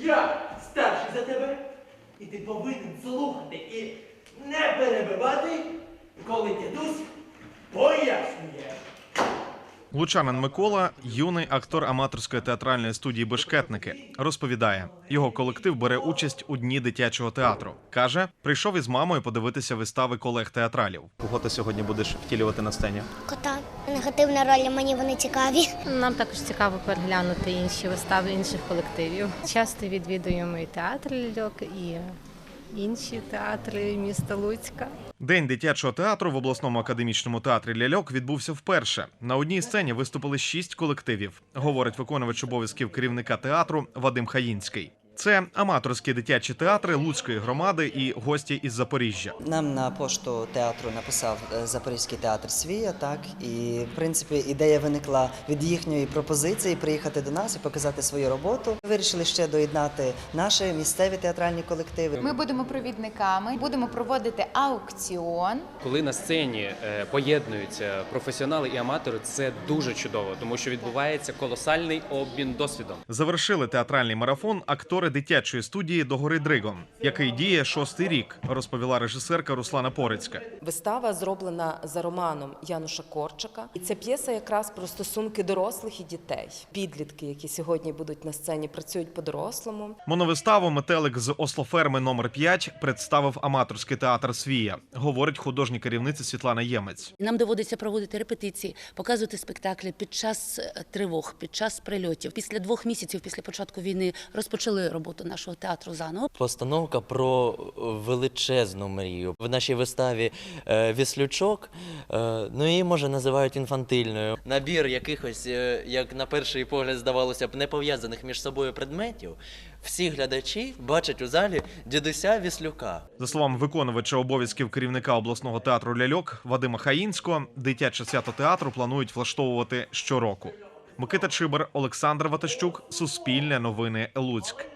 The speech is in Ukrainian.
Я старший за тебе, і ти повинен слухати і не перебивати, коли дідусь пояснює. Лучанин Микола, юний актор аматорської театральної студії Бешкетники, розповідає, його колектив бере участь у дні дитячого театру. каже, прийшов із мамою подивитися вистави колег театралів. Кого ти сьогодні будеш втілювати на сцені? Кота. Негативна роль, мені вони цікаві. Нам також цікаво переглянути інші вистави інших колективів. Часто відвідуємо і театр ляльок, і інші театри міста Луцька. День дитячого театру в обласному академічному театрі ляльок відбувся вперше. На одній сцені виступили шість колективів, говорить виконувач обов'язків керівника театру Вадим Хаїнський. Це аматорські дитячі театри Луцької громади і гості із Запоріжжя. Нам на пошту театру написав е, Запорізький театр Свія, так і в принципі ідея виникла від їхньої пропозиції приїхати до нас і показати свою роботу. Вирішили ще доєднати наші місцеві театральні колективи. Ми будемо провідниками, будемо проводити аукціон. Коли на сцені е, поєднуються професіонали і аматори, це дуже чудово, тому що відбувається колосальний обмін досвідом. Завершили театральний марафон актори дитячої студії Догори Дригом, який діє шостий рік, розповіла режисерка Руслана Порицька. Вистава зроблена за романом Януша Корчака, і ця п'єса якраз про стосунки дорослих і дітей. Підлітки, які сьогодні будуть на сцені, працюють по-дорослому. Моновиставу метелик з Ослоферми номер 5 представив аматорський театр Свія, говорить художня керівниця Світлана Ємець. Нам доводиться проводити репетиції, показувати спектаклі під час е, тривог, під час прильотів. Після двох місяців після початку війни розпочали роботу нашого театру заново. Постановка про величезну мрію. В нашій виставі е, Віслючок, е, ну її може називають інфантильною. Набір якихось, е, як на перший погляд здавалося б, не пов'язаних між собою предметів. Всі глядачі бачать у залі дідуся Віслюка. За словами виконувача обов'язків керівника обласного театру ляльок Вадима Хаїнського, дитяче свято театру планують влаштовувати щороку. Микита Чибер, Олександр Ватащук, Суспільне новини Луцьк.